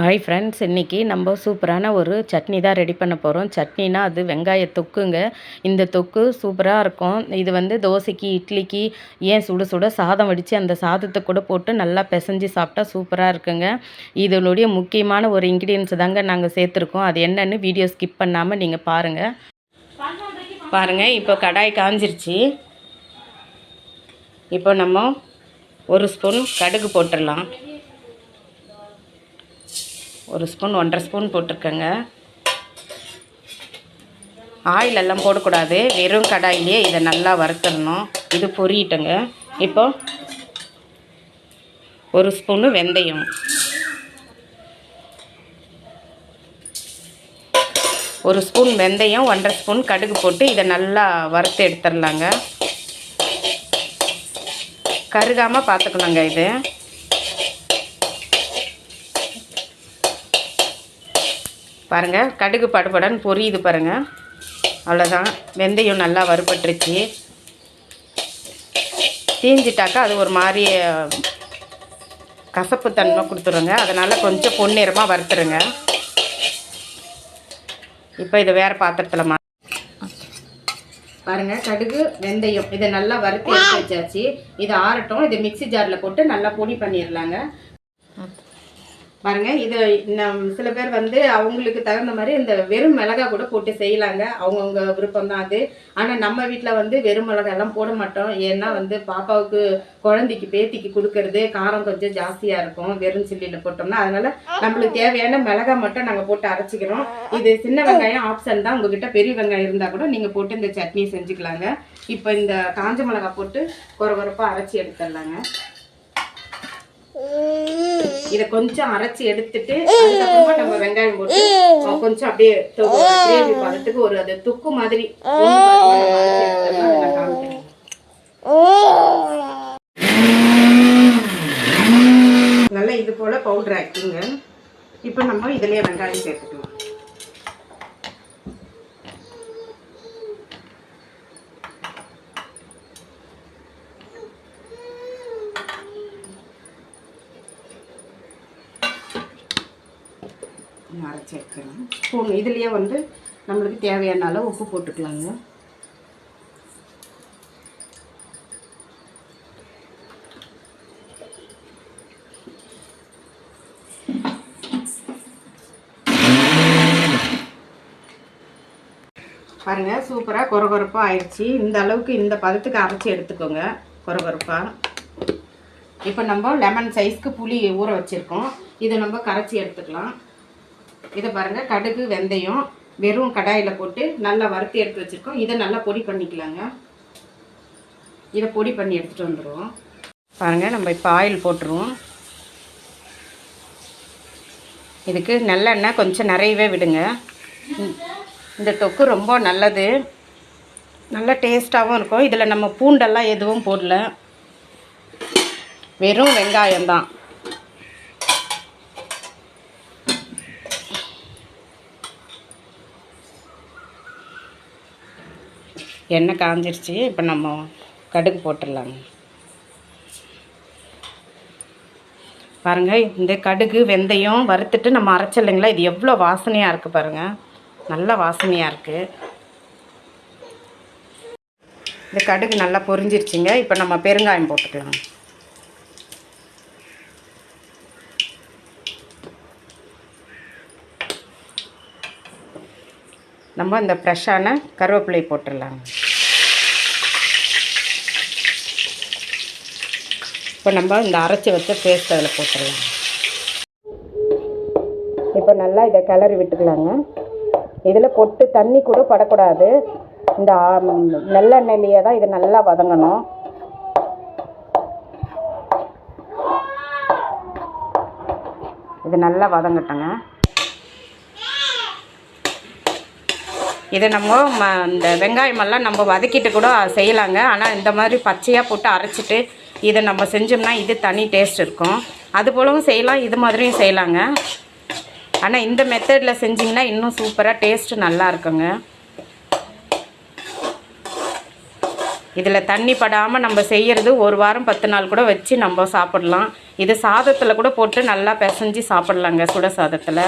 Hi friends இன்றைக்கி நம்ம சூப்பரான ஒரு சட்னி தான் ரெடி பண்ண போகிறோம் சட்னினா அது வெங்காய தொக்குங்க. இந்த தொக்கு சூப்பராக இருக்கும். இது வந்து தோசைக்கு இட்லிக்கு ஏன் சுட சுட சாதம் வடித்து அந்த சாதத்தை கூட போட்டு நல்லா பிசைஞ்சு சாப்பிட்டா சூப்பராக இருக்குங்க. இதனுடைய முக்கியமான ஒரு இன்க்ரீடியன்ஸ் தாங்க நாங்கள் சேர்த்துருக்கோம். அது என்னன்னு வீடியோ ஸ்கிப் பண்ணாமல் நீங்கள் பாருங்கள் பாருங்கள் இப்போ கடாய் காஞ்சிருச்சு. இப்போ நம்ம ஒரு ஸ்பூன் கடுகு போட்டுடலாம். ஒரு ஸ்பூன் ஒன்றரை ஸ்பூன் போட்டிருக்கேங்க. ஆயில் எல்லாம் போடக்கூடாது. வெறும் கடாயிலே இதை நல்லா வறுத்துடணும். இது பொரியட்டுங்க. இப்போ ஒரு ஸ்பூனு வெந்தயம். ஒரு ஸ்பூன் வெந்தயம் ஒன்றரை ஸ்பூன் கடுகு போட்டு இதை நல்லா வறுத்து எடுத்துடலாங்க. கருகாமல் பார்த்துக்கணுங்க இது. பாருங்கள் கடுகு படுபடன்னு பொரியுது பாருங்கள் அவ்வளோதான் வெந்தயம் நல்லா வறுபட்டுருச்சு. தீஞ்சிட்டாக்கா அது ஒரு மாதிரி கசப்பு தன்மை கொடுத்துருங்க. அதனால் கொஞ்சம் பொன்னிறமாக வறுத்துருங்க. இப்போ இதை வேறு பாத்திரத்தில் மா பாருங்கள் கடுகு வெந்தயம் இதை நல்லா வறுத்து எடுத்து வச்சாச்சு. இதை ஆறட்டும். இதை மிக்ஸி ஜாரில் போட்டு நல்லா பொடி பண்ணிடலாங்க பாருங்க இது நம் சில பேர் வந்து அவங்களுக்கு தகுந்த மாதிரி இந்த வெறும் மிளகா கூட போட்டு செய்யலாங்க. அவங்கவுங்க விருப்பம் தான் அது. ஆனால் நம்ம வீட்டில் வந்து வெறும் மிளகா எல்லாம் போட மாட்டோம். ஏன்னா வந்து பாப்பாவுக்கு குழந்தைக்கு பேத்திக்கு கொடுக்கறது காரம் கொஞ்சம் ஜாஸ்தியாக இருக்கும். வெறும் சில்லியில் போட்டோம்னா அதனால நம்மளுக்கு தேவையான மிளகா மட்டும் நாங்கள் போட்டு அரைச்சிக்கிறோம். இது சின்ன வெங்காயம் ஆப்ஷன் தான். உங்ககிட்ட பெரிய வெங்காயம் இருந்தால் கூட நீங்கள் போட்டு இந்த சட்னி செஞ்சுக்கலாங்க. இப்போ இந்த காஞ்ச மிளகா போட்டு குறை குறப்பாக அரைச்சி எடுத்துடலாங்க. இத கொஞ்சம் அரைச்சி எடுத்துட்டு அதுக்கப்புறமா நம்ம வெங்காயம் போட்டு கொஞ்சம் அப்படியே கிரேவி பதத்துக்கு ஒரு அது துக்கு மாதிரி நல்லா இது போல பவுடர் ஆக்கிங்க. இப்போ நம்ம இதுலயே வெங்காயம் சேர்த்துக்கலாம். அரைச்சி எடுத்துக்கலாம் ஸ்பூன் இதுலேயே வந்து நம்மளுக்கு தேவையான அளவு உப்பு போட்டுக்கலாங்க. பாருங்கள் சூப்பராக கொரகொரப்பாக ஆயிடுச்சு. இந்த அளவுக்கு இந்த பதத்துக்கு அரைச்சி எடுத்துக்கோங்க கொரகொரப்பாக இப்போ நம்ம லெமன் சைஸ்க்கு புளி ஊற வச்சுருக்கோம். இதை நம்ம கரைச்சி எடுத்துக்கலாம். இதை பாருங்கள் கடுகு வெந்தயம் வெறும் கடாயில் போட்டு நல்லா வறுத்து எடுத்து வச்சுருக்கோம். இதை நல்லா பொடி பண்ணிக்கலாங்க. இதை பொடி பண்ணி எடுத்துகிட்டு வந்துடுவோம் பாருங்கள் நம்ம இப்போ ஆயில் போட்டுருவோம். இதுக்கு நல்லெண்ணெய் கொஞ்சம் நிறையவே விடுங்க. இந்த தொக்கு ரொம்ப நல்லது. நல்ல டேஸ்ட்டாகவும் இருக்கும். இதில் நம்ம பூண்டெல்லாம் எதுவும் போடல. வெறும் வெங்காயம் தான் எண்ணெய் காஞ்சிருச்சு இப்போ நம்ம கடுகு போட்டுடலாங்க. பாருங்கள் இந்த கடுகு வெந்தயம் வறுத்துட்டு நம்ம அரைச்சில்லைங்களா இது எவ்வளோ வாசனையாக இருக்குது பாருங்கள் நல்ல வாசனையாக இருக்குது இந்த கடுகு நல்லா பொரிஞ்சிருச்சுங்க. இப்போ நம்ம பெருங்காயம் போட்டுக்கலாம். நம்ம இந்த ஃப்ரெஷ்ஷான கருவேப்பிலை போட்டுடலாங்க. இப்போ நம்ம இந்த அரைச்சி வச்ச பேஸ்ட் அதில் போட்டுடலாம். இப்போ நல்லா இதை கிளறி விட்டுக்கலாங்க. இதில் பொட்டு தண்ணி கூட படக்கூடாது. இந்த நெல்லெண்ணெயிலேயே தான் இது நல்லா வதங்கணும். இது நல்லா வதங்கட்டங்க. இதை நம்ம ம இந்த வெங்காயமெல்லாம் நம்ம வதக்கிட்டு கூட செய்யலாங்க. ஆனால் இந்த மாதிரி பச்சையாக போட்டு அரைச்சிட்டு இதை நம்ம செஞ்சோம்னா இது தனி டேஸ்ட் இருக்கும். அது போலவும் செய்யலாம் இது மாதிரியும் செய்யலாங்க. ஆனால் இந்த மெத்தடில் செஞ்சிங்கன்னா இன்னும் சூப்பராக டேஸ்ட்டு நல்லா இருக்குங்க. இதில் தண்ணி படாமல் நம்ம செய்கிறது ஒரு வாரம் பத்து நாள் கூட வச்சு நம்ம சாப்பிடலாம். இது சாதத்தில் கூட போட்டு நல்லா பிசைஞ்சு சாப்பிட்லாங்க சுட சாதத்தில்.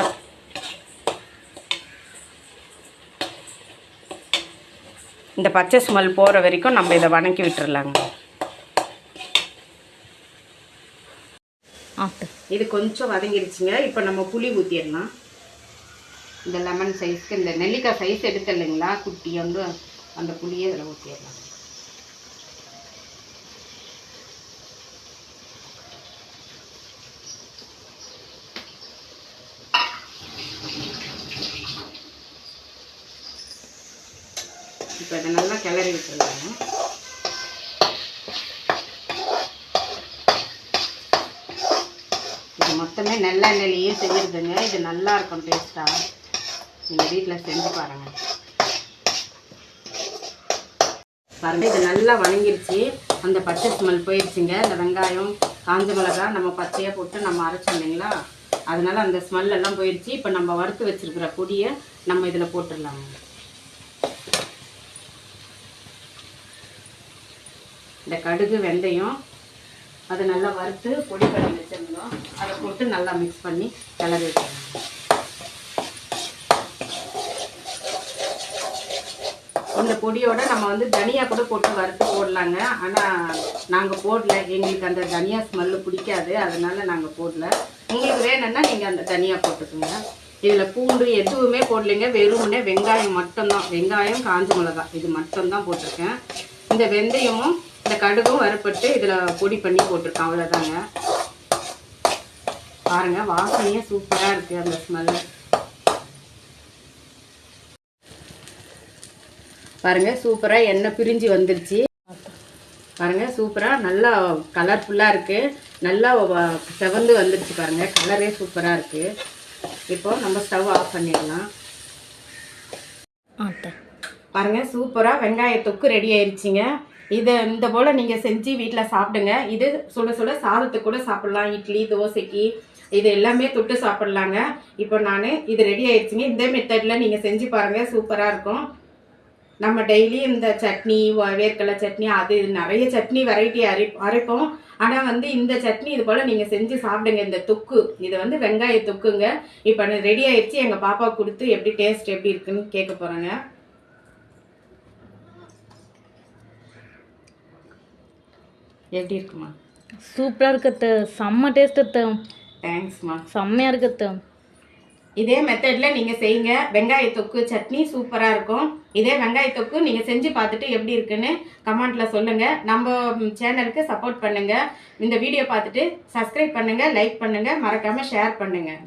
இந்த பச்சை ஸ்மெல் போகிற வரைக்கும் நம்ம இதை வணக்கி விட்டுறலாங்க. ஆட்டு இது கொஞ்சம் வதங்கிருச்சுங்க. இப்போ நம்ம புளி ஊற்றிடலாம் இந்த லெமன் சைஸ்க்கு இந்த நெல்லிக்காய் சைஸ் எடுத்து இல்லைங்களா குட்டி வந்து அந்த புளியை இதில் ஊற்றிடலாம் இப்போ இதை நல்லா கிளறி விட்டுருந்தாங்க இது மொத்தமே நல்லெண்ணெயிலேயே செய்யறதுங்க. இது நல்லா இருக்கும் டேஸ்ட்டாக நீங்கள் வீட்டில் செஞ்சு பாருங்க. பாருங்க இது நல்லா வணங்கிருச்சு. அந்த பச்சை ஸ்மெல் போயிடுச்சுங்க இந்த வெங்காயம் காஞ்ச மிளகா நம்ம பச்சையாக போட்டு நம்ம அரைச்சோம் இல்லைங்களா? அதனால அந்த ஸ்மெல் எல்லாம் போயிடுச்சு இப்போ நம்ம வறுத்து வச்சிருக்கிற பொடியை நம்ம இதில் போட்டுடலாங்க இந்த கடுகு வெந்தயம் அதை நல்லா வறுத்து பொடி பண்ணி வச்சிருந்தோம். அதை போட்டு நல்லா மிக்ஸ் பண்ணி கிளறி வச்சிருந்தோம் இந்த பொடியோட நம்ம வந்து தனியா கூட போட்டு வறுத்து போடலாங்க. ஆனால் நாங்கள் போடல. எங்களுக்கு அந்த தனியா ஸ்மெல்லு பிடிக்காது. அதனால நாங்கள் போடல. உங்களுக்கு வேணும்னா நீங்கள் அந்த தனியா போட்டுக்கோங்க. இதில் பூண்டு எதுவுமே போடலைங்க. வெறும்னே வெங்காயம் மட்டும்தான். வெங்காயம் காஞ்ச மிளகா இது மட்டும்தான் போட்டிருக்கேன். இந்த வெந்தயமும் இந்த கடுகும் வறுப்பட்டு இதில் பொடி பண்ணி போட்டிருக்கேன் அவ்வளோதாங்க பாருங்க வாசனையே சூப்பராக இருக்குது அந்த ஸ்மெல்லு பாருங்க சூப்பராக எண்ணெய் பிரிஞ்சு வந்துருச்சு. பாருங்க சூப்பராக நல்லா கலர்ஃபுல்லாக இருக்குது நல்லா செவந்து வந்துருச்சு பாருங்க கலரே சூப்பராக இருக்குது இப்போ நம்ம ஸ்டவ் ஆஃப் பண்ணிடலாம். பாருங்க சூப்பராக வெங்காய தொக்கு ரெடி ஆயிருச்சுங்க. இதை இந்த போல் நீங்கள் செஞ்சு வீட்டில் சாப்பிடுங்க. இது சுட சுட சாதத்துக்கு கூட சாப்பிடலாம். இட்லி தோசைக்கு இது எல்லாமே தொட்டு சாப்பிடலாங்க. இப்போ நான் இது ரெடி ஆயிடுச்சுங்க. இந்த மெத்தடில் நீங்கள் செஞ்சு பாருங்கள் சூப்பராக இருக்கும். நம்ம டெய்லி இந்த சட்னி வேர்க்கடலை சட்னி அது இது நிறைய சட்னி வெரைட்டி அரை அரைப்போம். ஆனால் வந்து இந்த சட்னி இது போல் நீங்கள் செஞ்சு சாப்பிடுங்க. இந்த தொக்கு இது வந்து வெங்காய தொக்குங்க. இப்போ ரெடி ஆயிடுச்சு. எங்கள் பாப்பாவுக்கு கொடுத்து எப்படி டேஸ்ட் எப்படி இருக்குன்னு கேட்க போகிறேங்க எப்படி இருக்குமா? சூப்பராக இருக்குது செம்ம டேஸ்ட்டு தேங்க்ஸ்மா. செம்மையாக இருக்குது இதே மெத்தடில் நீங்கள் செய்யுங்க. வெங்காய தொக்கு சட்னி சூப்பராக இருக்கும். இதே வெங்காய தொக்கு நீங்கள் செஞ்சு பார்த்துட்டு எப்படி இருக்குன்னு கமெண்ட்டில் சொல்லுங்கள் நம்ம சேனலுக்கு சப்போர்ட் பண்ணுங்கள் இந்த வீடியோ பார்த்துட்டு சப்ஸ்கிரைப் பண்ணுங்கள் லைக் பண்ணுங்கள் மறக்காமல் ஷேர் பண்ணுங்கள்